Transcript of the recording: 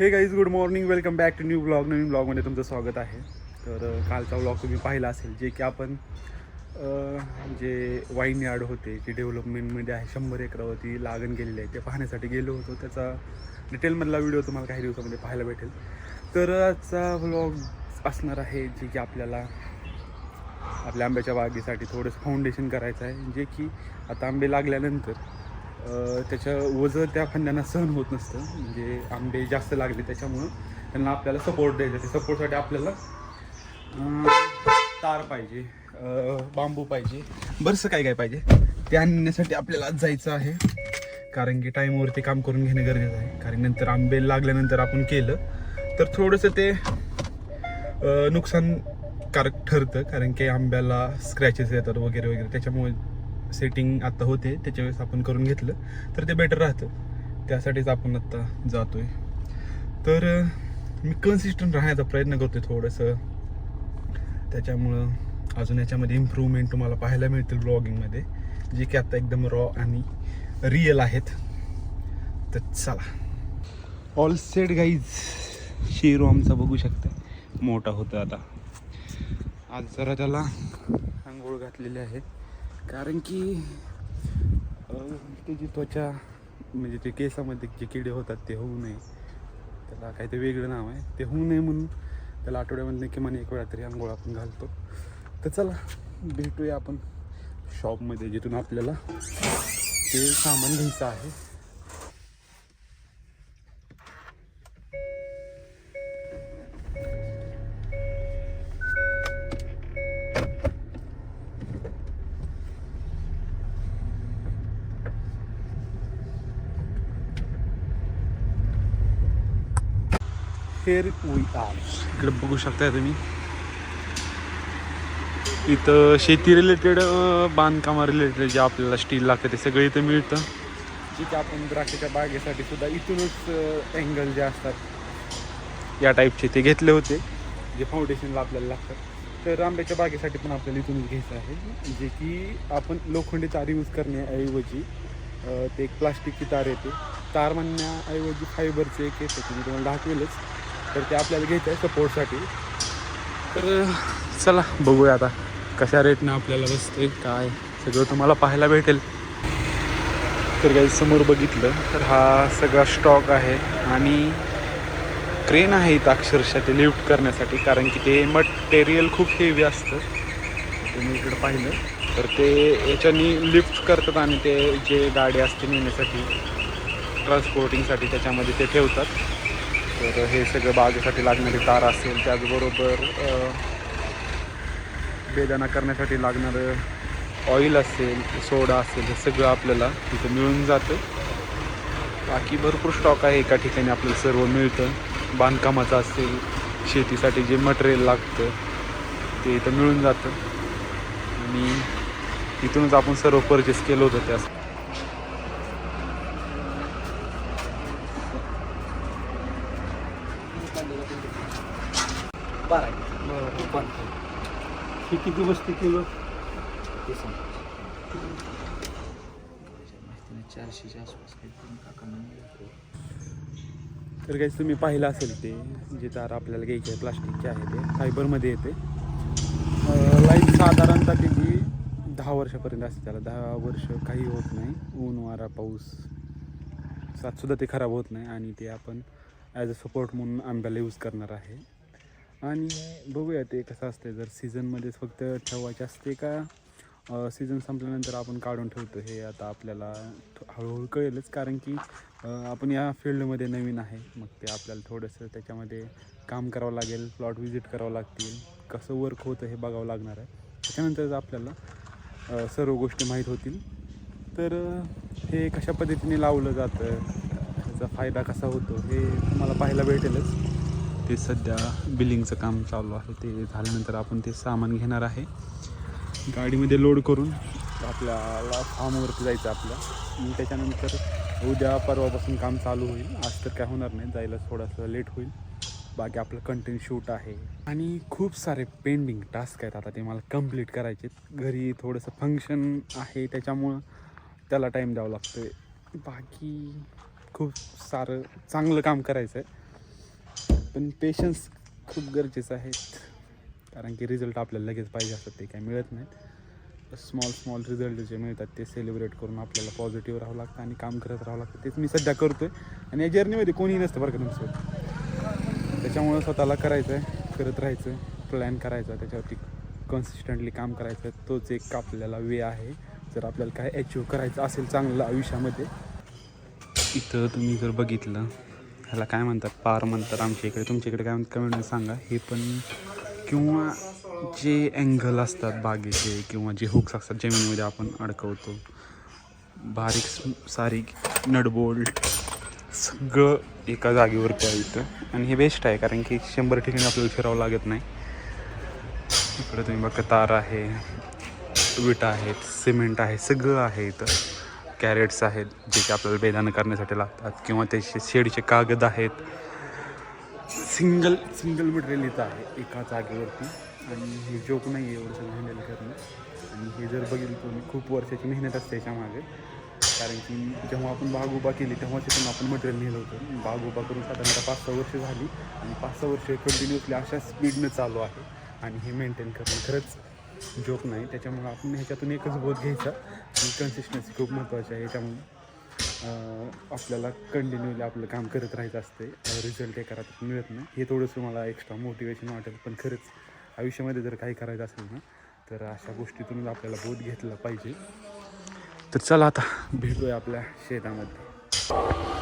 Hey guys good morning welcome back to new blog नवीन ब्लॉगमध्ये तुमचं स्वागत आहे. तर कालचा ब्लॉग तुम्ही पाहिला असेल जे की आपण जे वाईन यार्ड होते जे डेव्हलपमेंटमध्ये आहे शंभर एकरावरती लागण गेलेली आहे ते पाहण्यासाठी गेलो होतो. त्याचा डिटेलमधला व्हिडिओ तुम्हाला काही दिवसामध्ये पाहायला भेटेल. तर आजचा ब्लॉग असणार आहे जे की आपल्याला आपल्या आंब्याच्या बागेसाठी थोडंसं फाउंडेशन करायचं आहे जे की आता आंबे लागल्यानंतर त्याचं वजन त्या खांद्यांना सहन होत नसतं. म्हणजे आंबे जास्त लागले त्याच्यामुळं त्यांना आपल्याला सपोर्ट द्यायचा ते सपोर्टसाठी आपल्याला तार पाहिजे बांबू पाहिजे बरंचसं काय काय पाहिजे ते आणण्यासाठी आपल्याला जायचं आहे. कारण की टाईमवरती काम करून घेणं गरजेचं आहे. कारण नंतर आंबे लागल्यानंतर आपण केलं तर थोडंसं ते नुकसानकारक ठरतं. कारण की आंब्याला स्क्रॅचेस येतात वगैरे वगैरे. त्याच्यामुळे सेटिंग आता होते त्याच्यावेळेस आपण करून घेतलं तर ते बेटर राहतं. त्यासाठीच आपण आत्ता जातोय. तर मी कन्सिस्टंट राहण्याचा प्रयत्न करतोय थोडंसं. त्याच्यामुळं अजून याच्यामध्ये इम्प्रूव्हमेंट तुम्हाला पाहायला मिळतील ब्लॉगिंगमध्ये जे की आत्ता एकदम रॉ आणि रिअल आहेत. तर चला. ऑल सेट गाईज शेरू आमचा बघू शकता मोठा होता आता. आज जरा त्याला आंघोळ घातलेली आहे. कारण की ते त्याची त्वचा म्हणजे ते केसामध्ये जे किडे होतात ते होऊ नये. त्याला काही ते वेगळं नाव आहे. ते होऊ नये म्हणून त्याला आठवड्यामध्ये किमान एक वेळा तरी आंघोळ आपण घालतो. तर चला भेटूया आपण शॉपमध्ये जिथून आपल्याला ते सामान घ्यायचं आहे. हेअर वी आर इकडे बघू शकताय तुम्ही. इथं शेती रिलेटेड बांधकामा रिलेटेड जे आपल्याला स्टील लागतं ते सगळं इथं मिळतं. जे की आपण द्राक्षाच्या बागेसाठी सुद्धा इथूनच अँगल जे असतात या टाईपचे ते घेतले होते जे फाउंडेशनला आपल्याला लागतात. तर आंब्याच्या बागेसाठी पण आपल्याला इथूनच घ्यायचं आहे जे की आपण लोखंडी तार यूज करण्याऐवजी ते एक प्लास्टिकची तार येते. तार म्हणण्याऐवजी फायबरचे एक येतं ते मी तुम्हाला दाखवेलच. तर ते आपल्याला घ्यायचं आहे सपोर्टसाठी तर चला बघूया आता कशा रेटनं आपल्याला बसते काय. सगळं तुम्हाला पाहायला भेटेल. तर काही समोर बघितलं तर हा सगळा स्टॉक आहे आणि क्रेन आहे इथं अक्षरशः ते लिफ्ट करण्यासाठी कारण की ते मटेरियल खूप हेवी असतं. तुम्ही इकडं पाहिलं. तर ते याच्यानी लिफ्ट करतात आणि ते जे गाडी असते नेण्यासाठी ट्रान्सपोर्टिंगसाठी त्याच्यामध्ये ते ठेवतात. तर हे सगळं बागेसाठी लागणारी तार असेल त्याचबरोबर बेदाना करण्यासाठी लागणारं ऑइल असेल सोडा असेल हे सगळं आपल्याला तिथं मिळून जातं. बाकी भरपूर स्टॉक आहे एका ठिकाणी आपल्याला सर्व मिळतं. बांधकामाचं असेल शेतीसाठी जे मटेरियल लागतं ते इथं मिळून जातं. आणि तिथूनच आपण सर्व परचेस केलं होतं त्यास हे किती बसते किलो? चारशेच्या आसपास मिळतो तर काही तुम्ही पाहिलं असेल ते जे तार आपल्याला घ्यायचे आहे प्लास्टिकचे आहे ते फायबरमध्ये येते. लाईफ साधारणतः त्याची दहा वर्षापर्यंत असते त्याला. दहा वर्ष काही होत नाही. ऊन वारा पाऊस सातसुद्धा ते खराब होत नाही. आणि ते आपण ॲज अ सपोर्ट म्हणून आंब्याला यूज करणार आहे. आणि बघूया ते कसं असते जर सीझनमध्येच फक्त ठेवायचे असते का? सीझन संपल्यानंतर आपण काढून ठेवतो. हे आता आपल्याला हळूहळू कळेलच. कारण की आपण या फील्डमध्ये नवीन आहे. मग ते आपल्याला थोडंसं त्याच्यामध्ये काम करावं लागेल. प्लॉट व्हिजिट करावं लागतील. कसं वर्क होतं हे बघावं लागणार आहे. त्याच्यानंतरच आपल्याला सर्व गोष्टी माहीत होतील. तर हे कशा पद्धतीने लावलं जातं? त्याचा फायदा कसा होतो? हे तुम्हाला पाहायला भेटेलच. ते सध्या बिलिंगचं काम चालू आहे. ते झाल्यानंतर आपण ते सामान घेणार आहे. गाडीमध्ये लोड करून आपल्याला फार्मवरती जायचं आपल्या आणि त्याच्यानंतर उद्या परवापासून काम चालू होईल. आज तर काय होणार नाही. जायला थोडंसं लेट होईल. बाकी आपलं कंटेंट शूट आहे. आणि खूप सारे पेंडिंग टास्क आहेत आता ते मला कंप्लीट करायचे आहेत. घरी थोडंसं फंक्शन आहे त्याच्यामुळं त्याला टाईम द्यावं लागतं बाकी खूप सारं चांगलं काम करायचं आहे पण पेशन्स खूप गरजेचं आहेत कारण की रिझल्ट आपल्याला लगेच पाहिजे असतात ते काही मिळत नाहीत. स्मॉल स्मॉल रिझल्ट जे मिळतात ते सेलिब्रेट करून आपल्याला पॉझिटिव्ह राहावं लागतं आणि काम करत राहावं लागतं. तेच मी सध्या करतो आहे आणि या जर्नीमध्ये कोणीही नसतं बरं का तुमचं. त्याच्यामुळं स्वतःला करायचं आहे करत राहायचं प्लॅन करायचा त्याच्यावरती कन्सिस्टंटली काम करायचं. तोच एक आपल्याला वे आहे. जर आपल्याला काय अचीव करायचं असेल चांगलं आयुष्यामध्ये. इथं तुम्ही जर बघितलं ह्याला काय म्हणतात? पार म्हणतात आमच्या इकडे. तुमच्या इकडे काय म्हणतात? कमेंटमध्ये सांगा. हे पण किंवा जे अँगल असतात बागेचे किंवा जे हुक्स असतात जमिनीमध्ये आपण अडकवतो. बारीक सारीक नटबोल्ट सगळं एका जागेवर आहे इथं आणि हे बेस्ट आहे कारण की शंभर ठिकाणी आपल्याला फिरावं लागत नाही. इकडे तुम्ही बघा तार आहे विटा आहेत सिमेंट आहे सगळं आहे इथं. कॅरेट्स आहेत जे की आपल्याला बेदानं करण्यासाठी लागतात किंवा त्याचे शेडचे कागद आहेत. सिंगल सिंगल मटेरियल इथं आहे एका जागेवरती. आणि हे जोक नाही आहे एवढं सगळं हँडल करणं. आणि हे जर बघितलं तुम्ही खूप वर्षाची मेहनत असते याच्यामागे कारण की जेव्हा आपण बाग उभा केली तेव्हा तिथून आपण मटेरियल नेलं होतं. बाग उभा करून साधारणतः पाच सहा वर्ष झाली. आणि पाच सहा वर्ष कंटिन्युअसली अशा स्पीडनं चालू आहे. आणि हे मेंटेन करणं खरंच जोक नाही त्याच्यामुळं आपण ह्याच्यातून एकच बोध घ्यायचा. आणि कन्सिस्टन्सी खूप महत्त्वाची आहे याच्यामुळे. आपल्याला कंटिन्यूली आपलं काम करत राहायचं असते रिझल्ट एका करायचं मिळत नाही. हे थोडंसं मला एक्स्ट्रा मोटिवेशन वाटेल पण खरंच आयुष्यामध्ये जर काही करायचं असेल ना तर अशा गोष्टीतूनच आपल्याला बोध घेतला पाहिजे. तर चला आता भेटूया आपल्या शेतामध्ये.